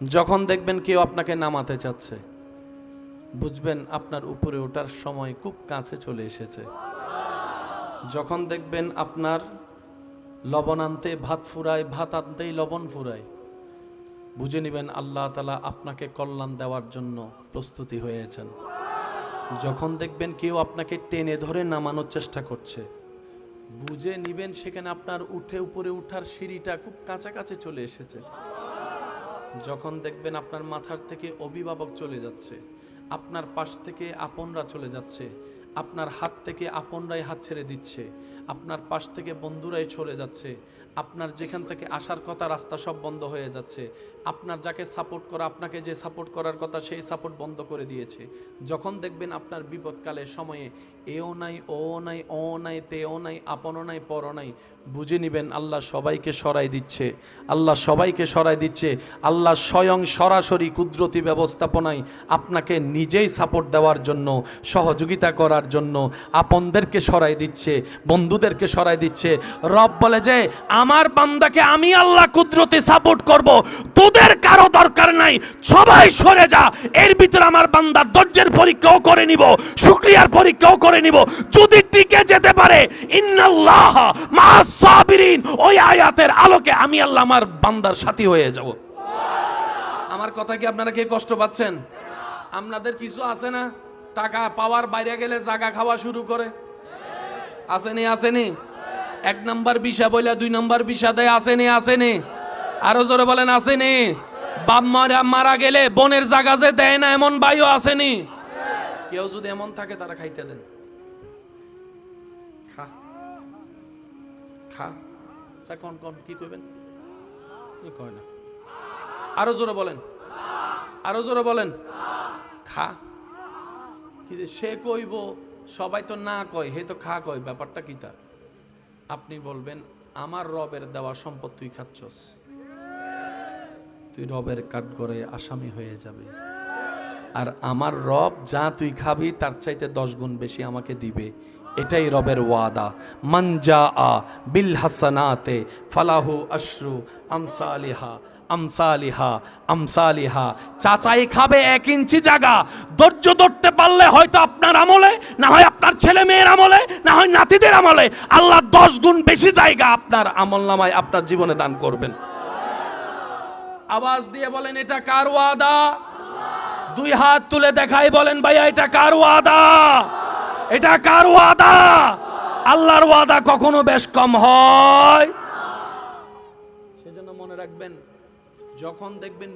যখন দেখবেন কেউ আপনাকে নামাতে চাচ্ছে, বুঝবেন আপনার উপরে ওঠার সময় খুব কাছে চলে এসেছে। যখন দেখবেন আপনার লবণ আনতে ভাত ফুরায়, ভাত আনতেই লবণ ফুরায়, বুঝে নেবেন আল্লাহ তালা আপনাকে কল্যাণ দেওয়ার জন্য প্রস্তুতি হয়েছেন। যখন দেখবেন কেউ আপনাকে টেনে ধরে নামানোর চেষ্টা করছে, বুঝে নিবেন সেখানে আপনার উঠে উপরে উঠার সিঁড়িটা খুব কাছাকাছি চলে এসেছে। যখন দেখবেন আপনার মাথার থেকে অভিভাবক চলে যাচ্ছে আপনার পাশ থেকে আপনরা চলে যাচ্ছে আপনার হাত থেকে আপনরাই হাত ছেড়ে দিচ্ছে, আপনার পাশ থেকে বন্ধুরাই চলে যাচ্ছে, আপনার যেখান থেকে আসার কথা রাস্তা সব বন্ধ হয়ে যাচ্ছে, আপনার যাকে সাপোর্ট করা, আপনাকে যে সাপোর্ট করার কথা সেই সাপোর্ট বন্ধ করে দিয়েছে। যখন দেখবেন আপনার বিপদকালে সময়ে এও নাই ও নাই ও নাই তে তেও নাই, আপনও নাই পর নাই, বুঝে নিবেন আল্লাহ সবাইকে সরাই দিচ্ছে, আল্লাহ সবাইকে সরাই দিচ্ছে, আল্লাহ স্বয়ং সরাসরি কুদরতি ব্যবস্থাপনায় আপনাকে নিজেই সাপোর্ট দেওয়ার জন্য সহযোগিতা করার জন্য আপনদেরকে সরাই দিচ্ছে, বন্ধুদেরকে সরাই দিচ্ছে। রব বলে যে, আমার বান্দাকে আমি আল্লাহ কুদরতে সাপোর্ট করব। তোদের কারও দরকার নাই। সবাই সরে যা। এর ভিতরে আমার বান্দার ধৈর্যের পরীক্ষাও করে নিব, শুক্রিয়ার পরীক্ষাও করে নিব। যদি টিকে যেতে পারে, ইন্নাল্লাহ মা সাবিরিন ওই আয়াতের আলোকে আমি আল্লাহ আমার বান্দার সাথী হয়ে যাব। আমার কথা কি আপনারা কে কষ্ট পাচ্ছেন? আপনাদের কিছু আছে না? টাকা পাওয়ার বাইরে গেলে জাগা খাওয়া শুরু করে। আসেনি আসেনি। এক নাম্বার বিষা বইলা দুই নাম্বার বিষা দেয় আসেনি আসেনি। আরও জোরে বলেন আসেনি। বাপ মারা মারা গেলে বনের জায়গা যে দেয় না এমন বাইও আসেনি। কেউ যদি এমন থাকে তারা খাইতে দেন। খা। খা। আচ্ছা কোন কোন কি কইবেন? কয় না। আরও জোরে বলেন। আরও জোরে বলেন। খা। কি যে সে কইব, সবাই তো না কয়, হে তো খা কয়, ব্যাপারটা কি তা আপনি বলবেন, আমার রবের দেওয়া সম্পদ তুই খাচ্ছস। তুই রবের কাঠগড়ে আসামি হয়ে যাবে। আর আমার রব যা তুই খাবি, তার চাইতে দশ গুণ বেশি আমাকে দিবে। এটাই রবের ওয়াদা। মঞ্জা আ বিল হাসানাতে ফালাহু আশ্রু আশরু আমসালিহা আমসালিহা আমসালিহা। চাচাই খাবে এক ইঞ্চি জায়গা ধৈর্য ধরতে পারলে হয়তো আপনার আমলে, না হয় আপনার ছেলে মেয়ের আমলে, না হয় নাতিদের আমলে। আল্লাহ দশ গুণ বেশি জায়গা আপনার আমল নামায় আপনার জীবনে দান করবেন। আওয়াজ দিয়ে বলেন, এটা কার ওয়াদা? দুই হাত তুলে দেখাই বলেন, ভাইয়া, এটা কার ওয়াদা? এটা কার ওয়াদা? আল্লাহর ওয়াদা কখনো বেশ কম হয়। সেজন্য মনে রাখবেন যখন দেখবেন